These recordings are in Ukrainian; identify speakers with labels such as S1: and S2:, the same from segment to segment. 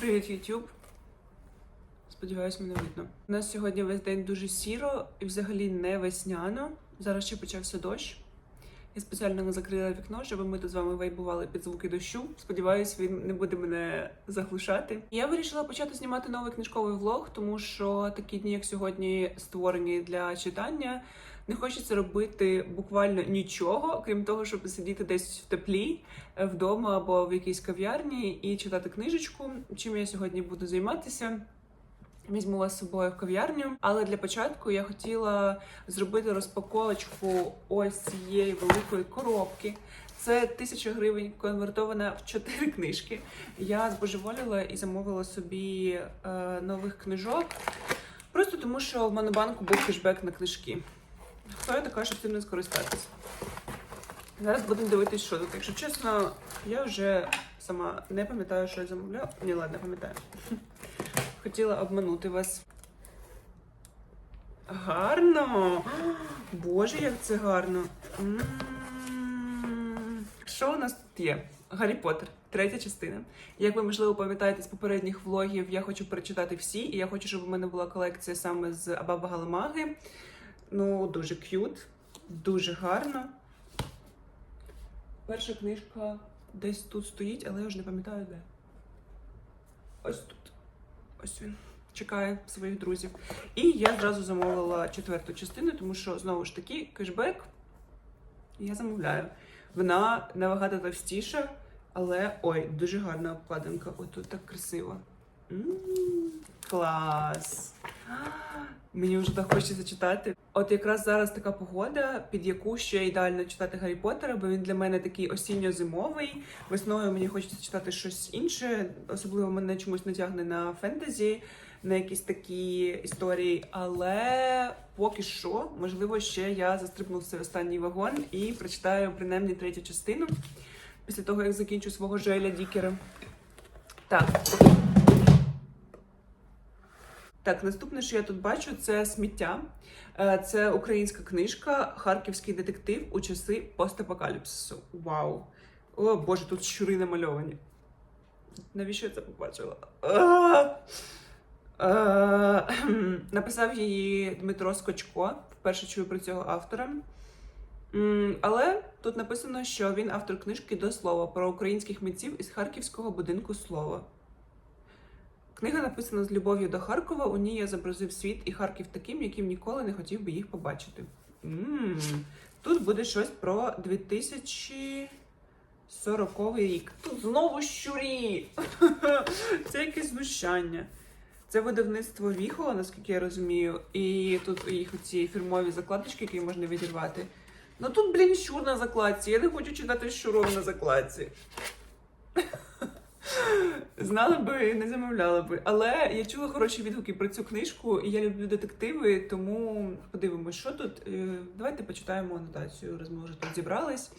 S1: Привіт, YouTube. Сподіваюсь, мене видно. У нас сьогодні весь день дуже сіро і взагалі не весняно. Зараз ще почався дощ. Я спеціально закрила вікно, щоб ми тут з вами вайбували під звуки дощу. Сподіваюсь, він не буде мене заглушати. Я вирішила почати знімати новий книжковий влог, тому що такі дні, як сьогодні, створені для читання. Не хочеться робити буквально нічого, крім того, щоб сидіти десь в теплі е, вдома або в якійсь кав'ярні і читати книжечку. Чим я сьогодні буду займатися? Візьму вас з собою в кав'ярню, але для початку я хотіла зробити розпаковочку ось цієї великої коробки. Це тисяча гривень конвертована в чотири книжки. Я збожеволіла і замовила собі е, нових книжок. Просто тому, що в Монобанку був кешбек на книжки. Хто я така, щоб цим не скористатися? Зараз будемо дивитись, що тут. Якщо чесно, я вже сама не пам'ятаю, що я замовляла. Ні, ладно, пам'ятаю. Хотіла обманути вас. Гарно! Боже, як це гарно! Що у нас тут є? Гаррі Поттер, третя частина. Як ви можливо пам'ятаєте з попередніх влогів, я хочу перечитати всі, і я хочу, щоб у мене була колекція саме з Абаба Галамаги. Ну, дуже к'ют, дуже гарно. Перша книжка десь тут стоїть, але я вже не пам'ятаю де. Ось тут. Ось він чекає своїх друзів. І я зразу замовила четверту частину, тому що знову ж таки кешбек. Я замовляю. Вона набагато товстіша, але ой, дуже гарна обкладинка. Ой, так красиво. М, Клас! Мені вже так хочеться читати. От якраз зараз така погода, під яку ще ідеально читати Гаррі Поттера, бо він для мене такий осінньо-зимовий. Весною мені хочеться читати щось інше. Особливо мене чомусь натягне на фентезі, на якісь такі історії. Але поки що, можливо, ще я застрибну в цей останній вагон і прочитаю принаймні третю частину після того, як закінчу свого Жоеля Дікера. Так. Так, наступне, що я тут бачу, це сміття. Е, Це українська книжка Харківський детектив у часи постапокаліпсису. Вау! О Боже, тут щури намальовані. Навіщо я це побачила? Написав її Дмитро Скочко. Вперше чую про цього автора. Але тут написано, що він автор книжки до слова про українських митців із Харківського будинку слова. Книга написана з любов'ю до Харкова. У ній я зобразив світ і Харків таким, яким ніколи не хотів би їх побачити. м Тут буде щось про 2040 рік. Тут знову щурі. Це якесь знущання. Це видавництво Віхола, наскільки я розумію, і тут їх оці фірмові закладочки, які можна відірвати. Ну тут, блін, щур на закладці. Я не хочу читати щуром на закладці. Знала би, не замовляла би. Але я чула хороші відгуки про цю книжку, і я люблю детективи, тому подивимось, що тут. Е, Давайте почитаємо анотацію, раз ми вже тут зібрались.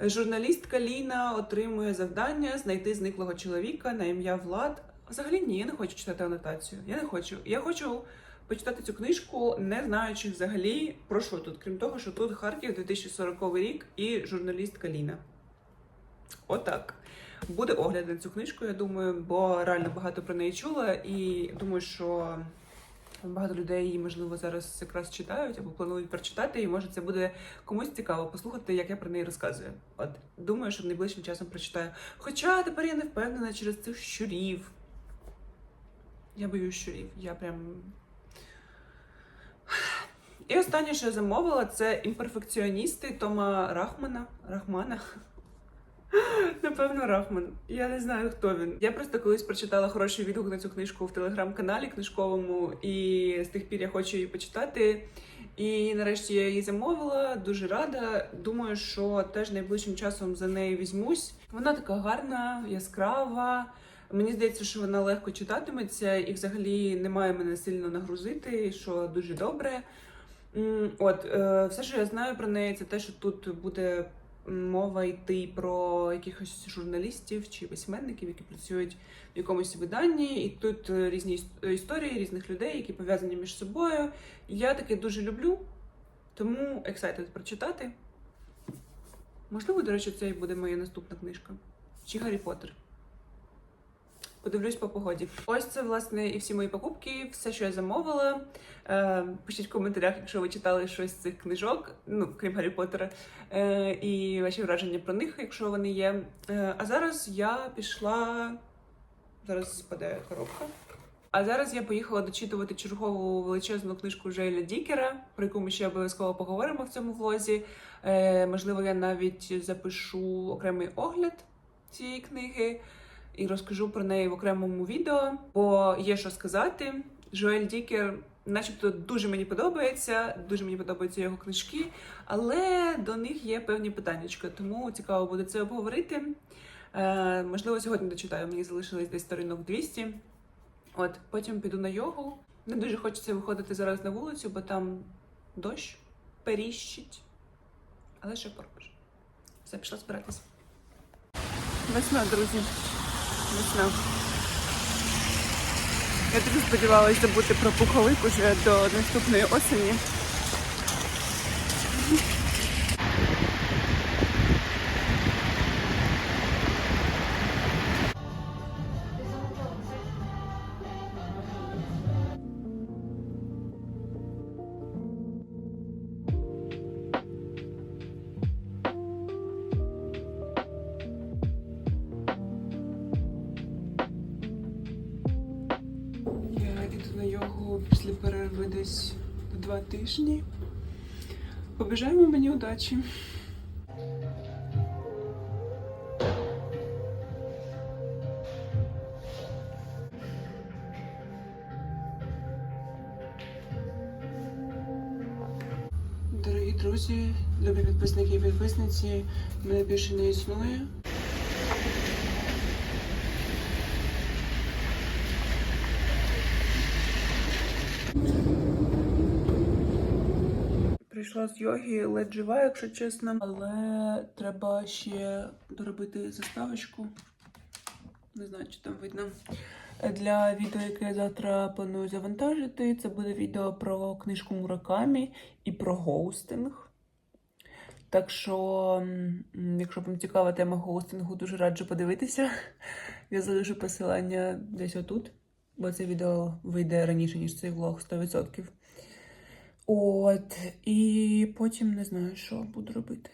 S1: Журналістка Ліна отримує завдання знайти зниклого чоловіка на ім'я Влад. Взагалі ні, я не хочу читати анотацію. Я не хочу. Я хочу почитати цю книжку, не знаючи взагалі про що тут, крім того, що тут Харків 2040 рік і журналістка Ліна. Отак. Буде огляд на цю книжку, я думаю, бо реально багато про неї чула, і думаю, що багато людей її, можливо, зараз якраз читають або планують прочитати, і може це буде комусь цікаво послухати, як я про неї розказую. От думаю, що найближчим часом прочитаю. Хоча тепер я не впевнена через цих щурів. Я боюсь щурів. Я прям. І останнє, що я замовила, це імперфекціоністи Тома Рахмана. Рахмана. Напевно, Рахман. Я не знаю, хто він. Я просто колись прочитала хороший відгук на цю книжку в телеграм-каналі книжковому, і з тих пір я хочу її почитати. І нарешті я її замовила, дуже рада. Думаю, що теж найближчим часом за нею візьмусь. Вона така гарна, яскрава. Мені здається, що вона легко читатиметься і взагалі не має мене сильно нагрузити, що дуже добре. От, е, все, що я знаю про неї, це те, що тут буде мова йти про якихось журналістів чи письменників, які працюють в якомусь виданні, і тут е, різні історії різних людей, які пов'язані між собою. Я таке дуже люблю, тому excited прочитати. Можливо, до речі, це і буде моя наступна книжка. Чи Гаррі Поттер. Подивлюсь по погоді. Ось це власне і всі мої покупки, все, що я замовила. Е, пишіть в коментарях, якщо ви читали щось з цих книжок, ну крім Гаррі Поттера, е, і ваші враження про них, якщо вони є. Е, а зараз я пішла. Зараз спадає коробка. А зараз я поїхала дочитувати чергову величезну книжку Джейля Дікера, про яку ми ще обов'язково поговоримо в цьому влозі. Е, можливо, я навіть запишу окремий огляд цієї книги і розкажу про неї в окремому відео, бо є що сказати. Жоель Дікер, начебто, дуже мені подобається, дуже мені подобаються його книжки, але до них є певні питання, тому цікаво буде це обговорити. Е, можливо, сьогодні дочитаю, мені залишилось десь сторінок 200. От, потім піду на йогу. Не дуже хочеться виходити зараз на вулицю, бо там дощ періщить. Але що поробиш? Все, пішла збиратися. Весна, друзі. Весна. Я дуже сподівалася забути про пуховик уже до наступної осені. Тижні. Побажаємо мені удачі. Дорогі друзі, любі підписники і підписниці, мене більше не існує. Прийшла йоги, ледь жива, якщо чесно, але треба ще доробити заставочку. Не знаю, чи там видно. Для відео, яке я завтра планую завантажити, це буде відео про книжку Муракамі і про гоустинг. Так що, якщо вам цікава тема гоустингу, дуже раджу подивитися. Я залишу посилання десь отут, бо це відео вийде раніше, ніж цей влог 100%. От, і потім не знаю, що буду робити.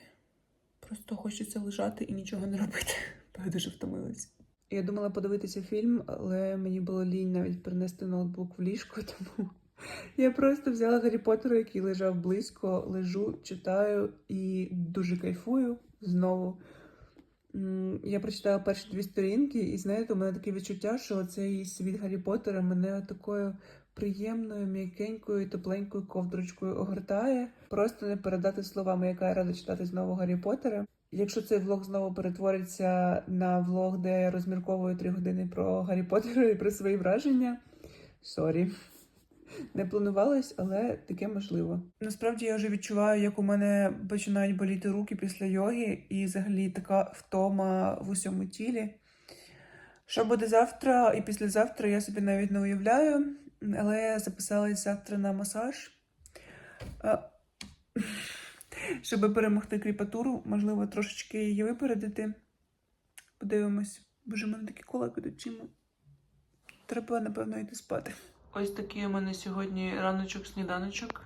S1: Просто хочеться лежати і нічого не робити, бо я дуже втомилась. Я думала подивитися фільм, але мені було лінь навіть принести ноутбук в ліжко, тому я просто взяла Гаррі Поттера, який лежав близько, лежу, читаю і дуже кайфую знову. Я прочитала перші дві сторінки, і знаєте, у мене таке відчуття, що цей світ Гаррі Поттера мене такою приємною, м'якенькою, тепленькою ковдрочкою огортає. Просто не передати словами, яка я рада читати знову Гаррі Поттера. Якщо цей влог знову перетвориться на влог, де я розмірковую три години про Гаррі Поттера і про свої враження, сорі. Не планувалось, але таке можливо. Насправді я вже відчуваю, як у мене починають боліти руки після йоги, і взагалі така втома в усьому тілі. Що буде завтра і післязавтра, я собі навіть не уявляю, але я записалась завтра на масаж. Щоб перемогти кріпатуру, можливо, трошечки її випередити. Подивимось. Боже, в мене такі кола під очима. Треба, напевно, йти спати. Ось такий у мене сьогодні раночок-сніданочок.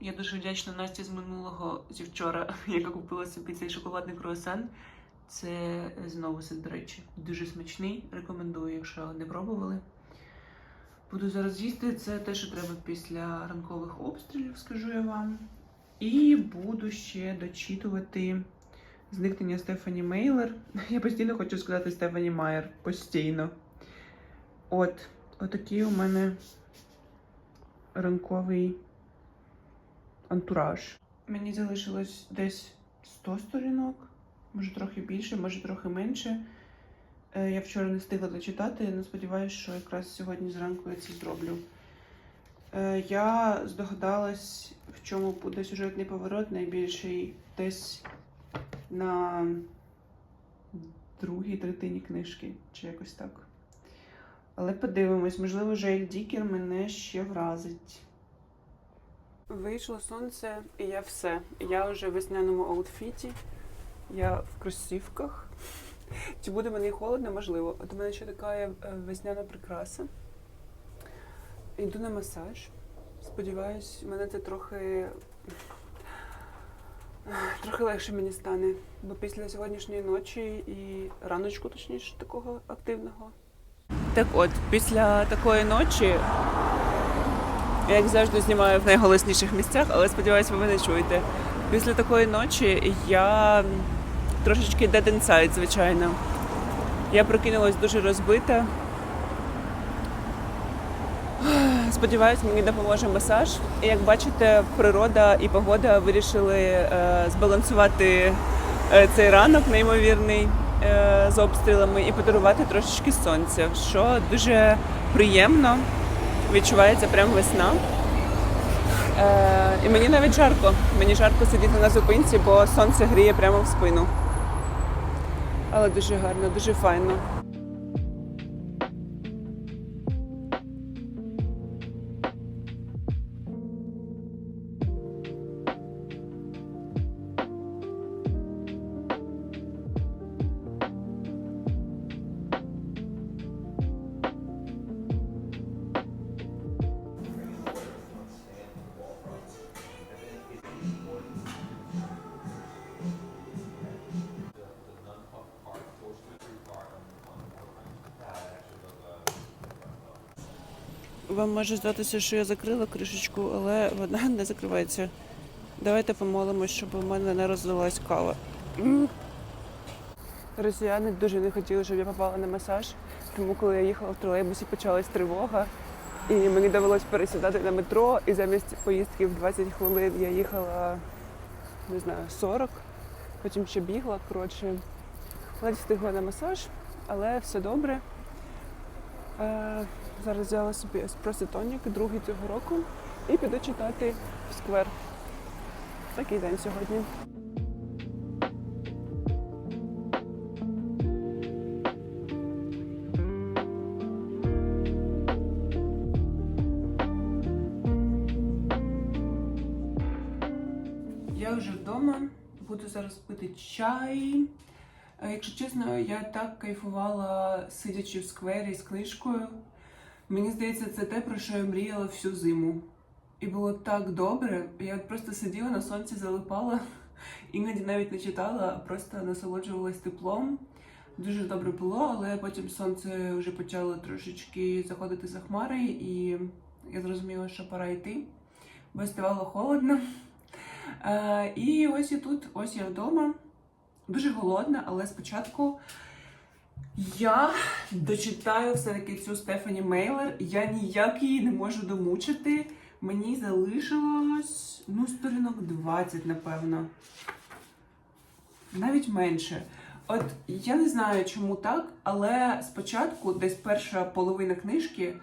S1: Я дуже вдячна Насті з минулого зі вчора, яка купила собі цей шоколадний круасан. Це знову це, до речі, дуже смачний. Рекомендую, якщо не пробували. Буду зараз їсти. Це те, що треба після ранкових обстрілів, скажу я вам. І буду ще дочитувати зникнення Стефані Мейлер. Я постійно хочу сказати Стефані Майер. Постійно. От, отакий у мене ранковий антураж. Мені залишилось десь 100 сторінок, може трохи більше, може трохи менше. Е, Я вчора не встигла дочитати, але сподіваюся, що якраз сьогодні зранку я це зроблю. Е, Я здогадалась, в чому буде сюжетний поворот найбільший десь на другій третині книжки, чи якось так. Але подивимось, можливо, Жейль Дікер мене ще вразить. Вийшло сонце, і я все. Я вже в весняному аутфіті. Я в кросівках. Чи буде мені холодно, можливо. От у мене ще така е, весняна прикраса. Йду на масаж. Сподіваюсь, мене це трохи. Трохи легше мені стане. Бо після сьогоднішньої ночі і раночку, точніше, такого активного. Так от, після такої ночі, я як завжди знімаю в найголосніших місцях, але сподіваюся, ви мене чуєте. Після такої ночі я трошечки dead inside, звичайно. Я прокинулась дуже розбита. Сподіваюсь, мені допоможе масаж. І як бачите, природа і погода вирішили е, збалансувати е, цей ранок неймовірний е, з обстрілами і подарувати трошечки сонця, що дуже приємно. Відчувається прям весна. І мені навіть жарко. Мені жарко сидіти на зупинці, бо сонце гріє прямо в спину. Але дуже гарно, дуже файно. Може здатися, що я закрила кришечку, але вона не закривається. Давайте помолимось, щоб у мене не розлилась кава. Росіяни дуже не хотіли, щоб я попала на масаж, тому коли я їхала в тролейбусі, почалась тривога, і мені довелось пересідати на метро, і замість поїздки в 20 хвилин я їхала, не знаю, 40, потім ще бігла, коротше. Ледь встигла на масаж, але все добре. Зараз взяла собі еспресо тонік, другий цього року, і піду читати в сквер. Такий день сьогодні. Я вже вдома, буду зараз пити чай. Е, Якщо чесно, я так кайфувала, сидячи в сквері з книжкою. Мені здається, це те, про що я мріяла всю зиму. І було так добре. Я просто сиділа на сонці, залипала, іноді навіть не читала, а просто насолоджувалась теплом. Дуже добре було, але потім сонце вже почало трошечки заходити за хмари, і я зрозуміла, що пора йти, бо ставало холодно. Е, І ось я тут, ось я вдома. Дуже голодна, але спочатку я дочитаю все-таки цю Стефані Мейлер. Я ніяк її не можу домучити. Мені залишилось ну, сторінок 20, напевно. Навіть менше. От я не знаю, чому так, але спочатку, десь перша половина книжки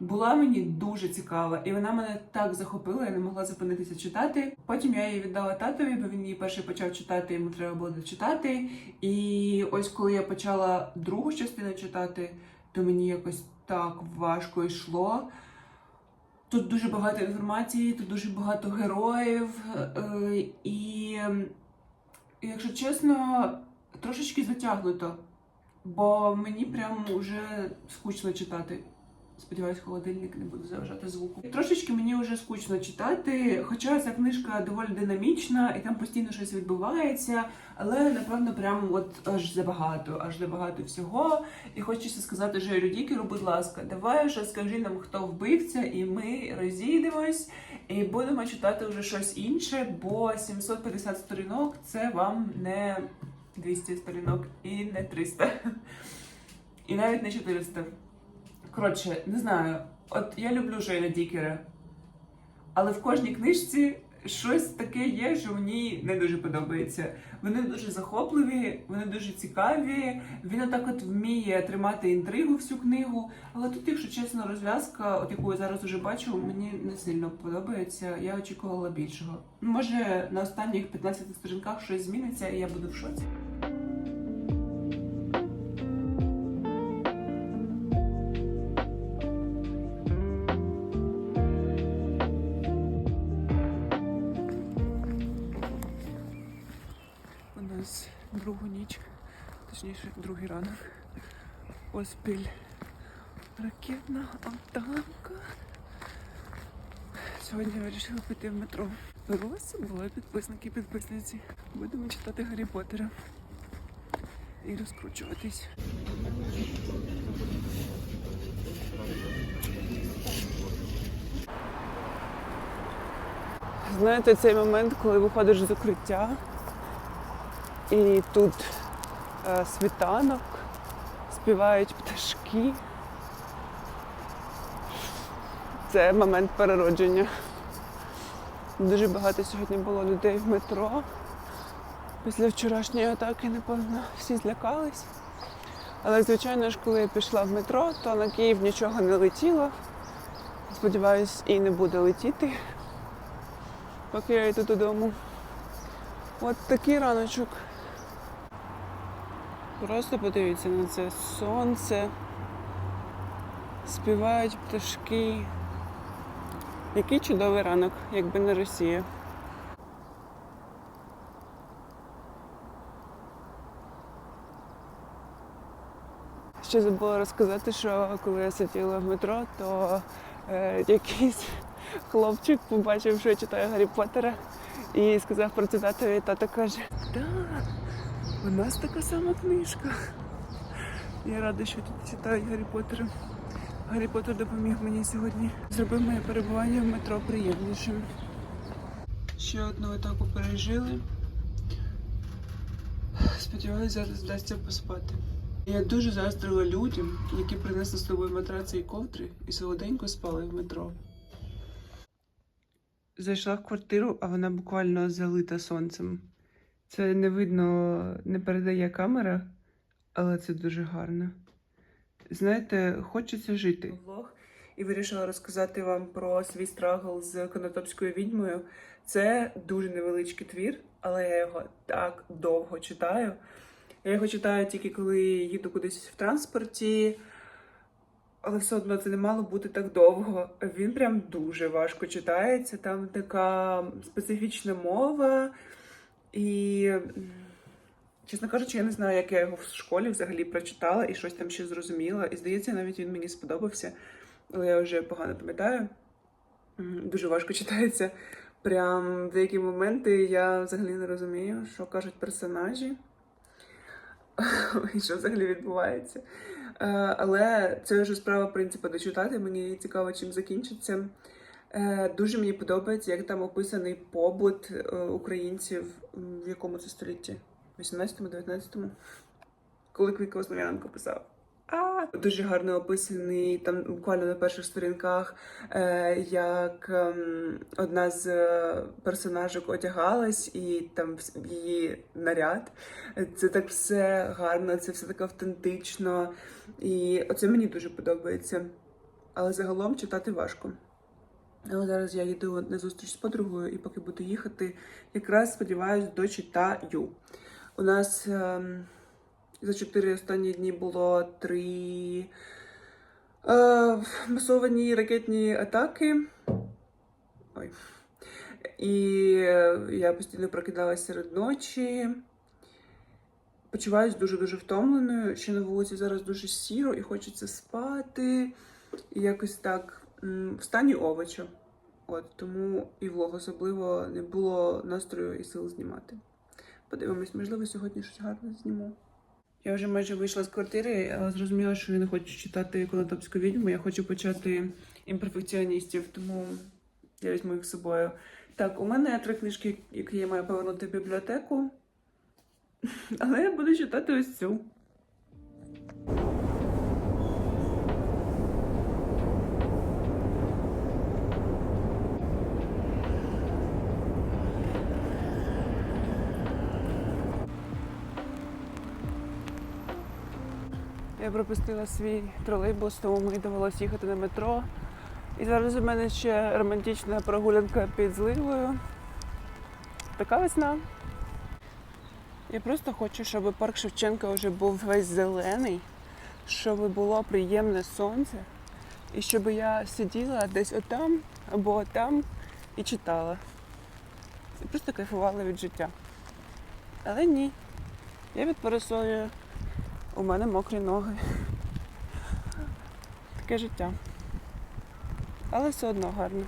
S1: була мені дуже цікава, і вона мене так захопила, я не могла зупинитися читати. Потім я її віддала татові, бо він її перший почав читати, йому треба було дочитати. І ось коли я почала другу частину читати, то мені якось так важко йшло. Тут дуже багато інформації, тут дуже багато героїв. е, І, якщо чесно, трошечки затягнуто, бо мені прям вже скучно читати. Сподіваюсь, холодильник не буде заважати звуку. Трошечки мені вже скучно читати, хоча ця книжка доволі динамічна і там постійно щось відбувається, але напевно прям от аж забагато, аж забагато всього. І хочеться сказати Жері Дікеру, будь ласка, давай вже скажи нам, хто вбивця, і ми розійдемось і будемо читати вже щось інше, бо 750 сторінок це вам не 200 сторінок і не 300. І навіть не 400. Коротше, не знаю. От я люблю Жейна Дікера, але в кожній книжці щось таке є, що мені не дуже подобається. Вони дуже захопливі, вони дуже цікаві. Він отак от вміє тримати інтригу всю книгу. Але тут, якщо чесно, розв'язка, от яку я зараз уже бачу, мені не сильно подобається. Я очікувала більшого. Може, на останніх 15 сторінках щось зміниться, і я буду в шоці. Точніше, другий ранок. Поспіль ракетна атака. Сьогодні я вирішила піти в метро. Беру вас з собою, підписники, підписниці. Будемо читати Гаррі Поттера і розкручуватись. Знаєте, цей момент, коли виходиш з укриття, і тут світанок, співають пташки. Це момент переродження. Дуже багато сьогодні було людей в метро. Після вчорашньої атаки, напевно, всі злякались. Але, звичайно ж, коли я пішла в метро, то на Київ нічого не летіло. Сподіваюсь, і не буде летіти, поки я йду додому. От такий раночок. Просто подивіться на це сонце. Співають пташки. Який чудовий ранок, якби не Росія. Ще забула розказати, що коли я сиділа в метро, то е, якийсь хлопчик побачив, що я читаю Гаррі Поттера і сказав працюдатові, тато каже, да, у нас така сама книжка. Я рада, що тут читають Гаррі Поттера. Гаррі Поттер допоміг мені сьогодні. Зробив моє перебування в метро приємнішим. Ще одну атаку пережили. Сподіваюся, зараз вдасться поспати. Я дуже заздрила людям, які принесли з собою матраци і ковдри і солоденько спали в метро. Зайшла в квартиру, а вона буквально залита сонцем. Це не видно, не передає камера, але це дуже гарно. Знаєте, хочеться жити. Влог і вирішила розказати вам про свій страгл з конотопською відьмою. Це дуже невеличкий твір, але я його так довго читаю. Я його читаю тільки коли їду кудись в транспорті, але все одно це не мало бути так довго. Він прям дуже важко читається. Там така специфічна мова. І, чесно кажучи, я не знаю, як я його в школі взагалі прочитала і щось там ще зрозуміла. І здається, навіть він мені сподобався, але я вже погано пам'ятаю. Дуже важко читається. Прям деякі моменти я взагалі не розумію, що кажуть персонажі. і що взагалі відбувається. Е, Але це вже справа принципу дочитати. Мені цікаво, чим закінчиться. Е, Дуже мені подобається, як там описаний побут е, українців в якому це столітті? 18-му, 19-му? Коли Квітка Основ'яненко писав. А, дуже гарно описаний там буквально на перших сторінках, е, як ем, одна з персонажок одягалась, і там її наряд. Це так все гарно, це все так автентично. І оце мені дуже подобається. Але загалом читати важко. Але зараз я їду на зустріч з подругою, і поки буду їхати, якраз сподіваюсь, дочитаю. У нас ем, за чотири останні дні було три е, масовані ракетні атаки. Ой. І я постійно прокидалася серед ночі. Почуваюсь дуже-дуже втомленою. Ще на вулиці зараз дуже сіро і хочеться спати. І якось так в стані овоча. От тому і влог особливо не було настрою і сил знімати. Подивимось, можливо, сьогодні щось гарне зніму. Я вже майже вийшла з квартири, але зрозуміла, що я не хочу читати конотопську відьму. Я хочу почати імперфекціоністів, тому я візьму їх з собою. Так, у мене три книжки, які я маю повернути в бібліотеку. Але я буду читати ось цю. Пропустила свій тролейбус, тому мені довелося їхати на метро. І зараз у мене ще романтична прогулянка під зливою. Така весна. Я просто хочу, щоб парк Шевченка вже був весь зелений, щоб було приємне сонце, і щоб я сиділа десь отам або отам і читала. І просто кайфувала від життя. Але ні. Я від парасолю У мене мокрі ноги. Таке життя. Але все одно гарно.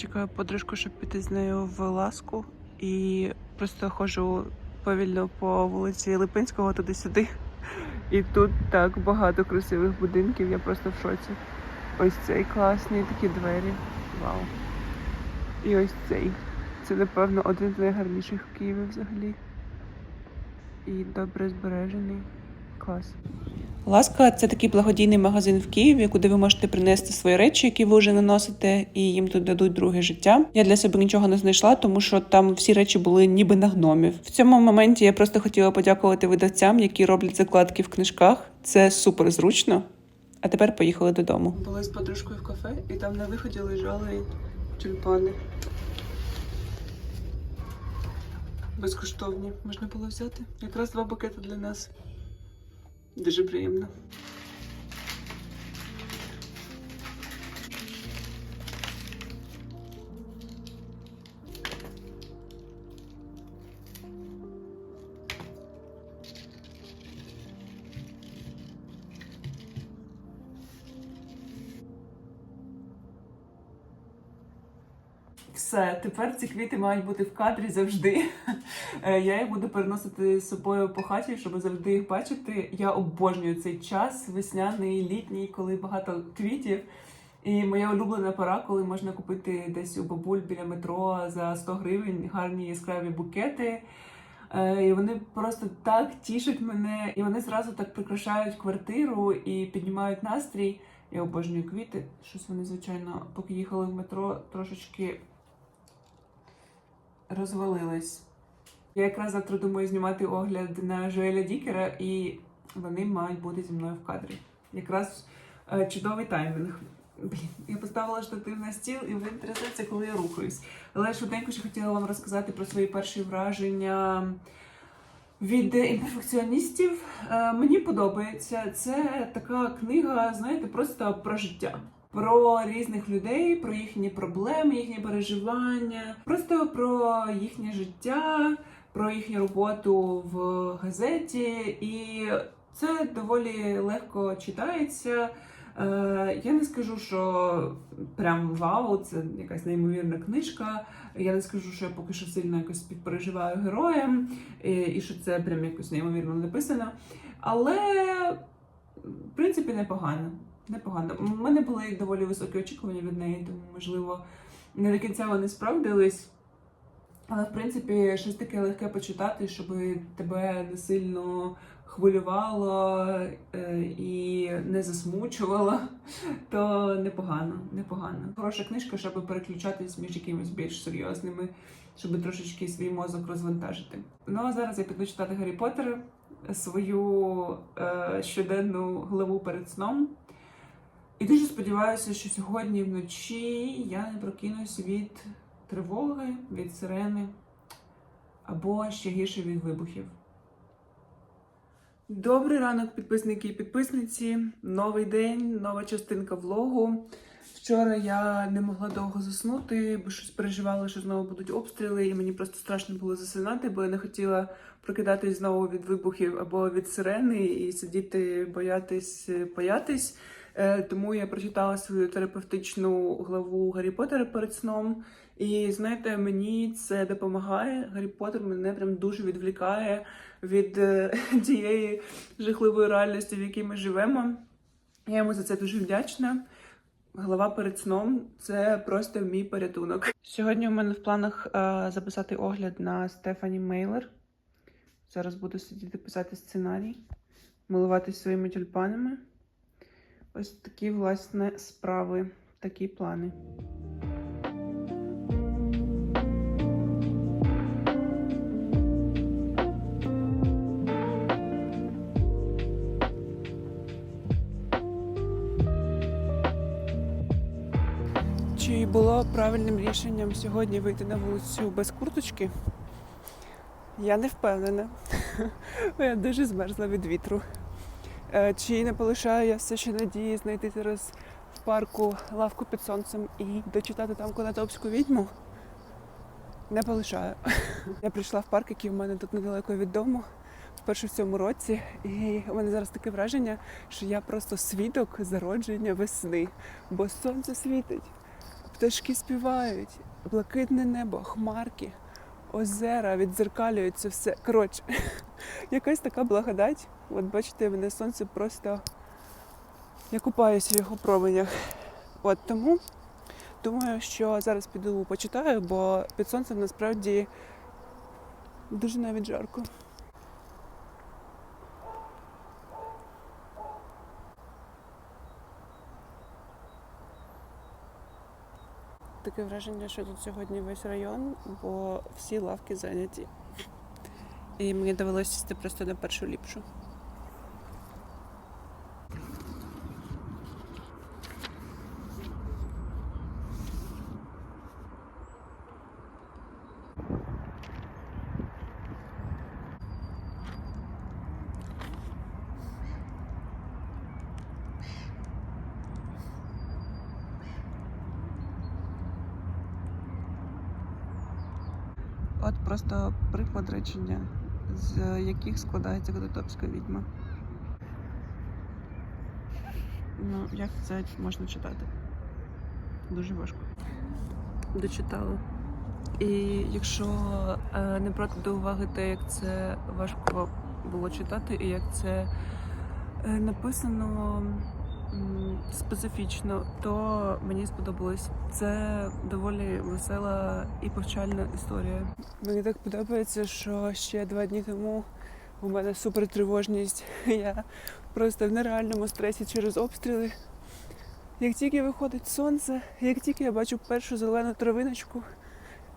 S1: Чекаю подружку, щоб піти з нею в ласку. І просто ходжу повільно по вулиці Липинського туди-сюди. І тут так багато красивих будинків, я просто в шоці. Ось цей класний такі двері. Вау. І ось цей. Це, напевно, один з найгарніших в Києві взагалі. І добре збережений. Клас. Ласка це такий благодійний магазин в Києві, куди ви можете принести свої речі, які ви вже не носите, і їм тут дадуть друге життя. Я для себе нічого не знайшла, тому що там всі речі були ніби на гномів. В цьому моменті я просто хотіла подякувати видавцям, які роблять закладки в книжках. Це супер зручно. А тепер поїхали додому. Були з подружкою в кафе, і там на виході лежали тюльпани. Безкоштовні можна було взяти. Якраз два букети для нас. Дуже приємно. Все, тепер ці квіти мають бути в кадрі завжди. Е, Я їх буду переносити з собою по хаті, щоб завжди їх бачити. Я обожнюю цей час, весняний, літній, коли багато квітів. І моя улюблена пора, коли можна купити десь у бабуль біля метро за 100 гривень гарні яскраві букети. Е, І вони просто так тішать мене, і вони зразу так прикрашають квартиру і піднімають настрій. Я обожнюю квіти. Щось вони, звичайно, поки їхали в метро, трошечки розвалились. Я якраз завтра думаю знімати огляд на Жоеля Дікера, і вони мають бути зі мною в кадрі. Якраз е, чудовий таймінг. Блін, я поставила штатив на стіл і він трясеться, коли я рухаюсь. Але швиденько ще хотіла вам розказати про свої перші враження від імперфекціоністів. Е, мені подобається. Це така книга, знаєте, просто про життя. Про різних людей, про їхні проблеми, їхні переживання, просто про їхнє життя, про їхню роботу в газеті, і це доволі легко читається. Е, Я не скажу, що прям вау, це якась неймовірна книжка. Я не скажу, що я поки що сильно якось співпереживаю героям, і, і що це прям якось неймовірно написано. Але, в принципі, непогано. Непогано. У мене були доволі високі очікування від неї, тому, можливо, не до кінця вони справдились. Але, в принципі, щось таке легке почитати, щоб тебе не сильно хвилювало е, і не засмучувало, то непогано, непогано. Хороша книжка, щоб переключатись між якимись більш серйозними, щоб трошечки свій мозок розвантажити. Ну а зараз я піду читати Гаррі Поттера, свою е, щоденну главу перед сном. І дуже сподіваюся, що сьогодні вночі я не прокинусь від тривоги, від сирени або ще гірше від вибухів. Добрий ранок, підписники і підписниці. Новий день, нова частинка влогу. Вчора я не могла довго заснути, бо щось переживала, що знову будуть обстріли, і мені просто страшно було засинати, бо я не хотіла прокидатись знову від вибухів або від сирени і сидіти, боятись, боятись. Е, Тому я прочитала свою терапевтичну главу Гаррі Поттера перед сном. І знаєте, мені це допомагає. Гаррі Поттер мене прям дуже відвлікає від е, тієї жахливої реальності, в якій ми живемо. Я йому за це дуже вдячна. Глава перед сном це просто мій порятунок. Сьогодні у мене в планах е, записати огляд на Стефані Мейлер. Зараз буду сидіти писати сценарій, милуватись своїми тюльпанами. Ось такі, власне, справи, такі плани. Чи було правильним рішенням сьогодні вийти на вулицю без курточки? Я не впевнена. Я дуже змерзла від вітру. Е, Чи не полишаю я все ще надії знайти зараз в парку лавку під сонцем і дочитати там конотопську відьму? Не полишаю. Я прийшла в парк, який в мене тут недалеко від дому, вперше в цьому році. І у мене зараз таке враження, що я просто свідок зародження весни, бо сонце світить, пташки співають, блакитне небо, хмарки, озера відзеркалюються все. Коротше, якась така благодать. От бачите, мене сонце просто я купаюся в його променях. От тому думаю, що зараз піду почитаю, бо під сонцем насправді дуже навіть жарко. Таке враження, що тут сьогодні весь район, бо всі лавки зайняті. І мені довелося сісти просто на першу ліпшу. От просто речення, з яких складається Кототопська відьма. Ну, як це можна читати? Дуже важко. Дочитала. І якщо е, не брати до уваги те, як це важко було читати, і як це е, написано специфічно, то мені сподобалось. Це доволі весела і повчальна історія. Мені так подобається, що ще два дні тому у мене супертривожність. Я просто в нереальному стресі через обстріли. Як тільки виходить сонце, як тільки я бачу першу зелену травиночку,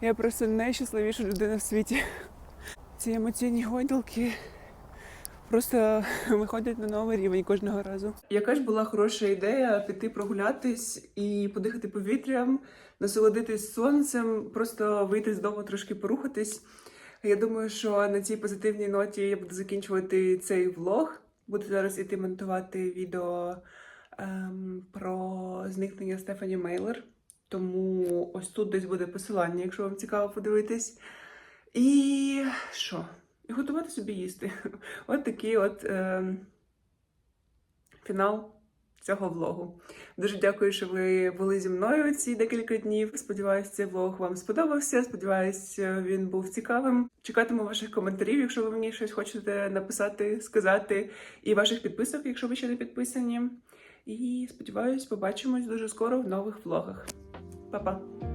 S1: я просто найщасливіша людина в світі. Ці емоційні гойдалки просто виходять на новий рівень кожного разу. Яка ж була хороша ідея піти прогулятись і подихати повітрям, насолодитись сонцем, просто вийти з дому, трошки порухатись. Я думаю, що на цій позитивній ноті я буду закінчувати цей влог. Буду зараз іти монтувати відео ем, про зникнення Стефані Мейлер. Тому ось тут десь буде посилання, якщо вам цікаво подивитись. І що? І готувати собі їсти. От такий от ем, фінал цього влогу. Дуже дякую, що ви були зі мною ці декілька днів. Сподіваюсь, цей влог вам сподобався. Сподіваюсь, він був цікавим. Чекатиму ваших коментарів, якщо ви мені щось хочете написати, сказати, і ваших підписок, якщо ви ще не підписані. І сподіваюсь, побачимось дуже скоро в нових влогах. Па-па!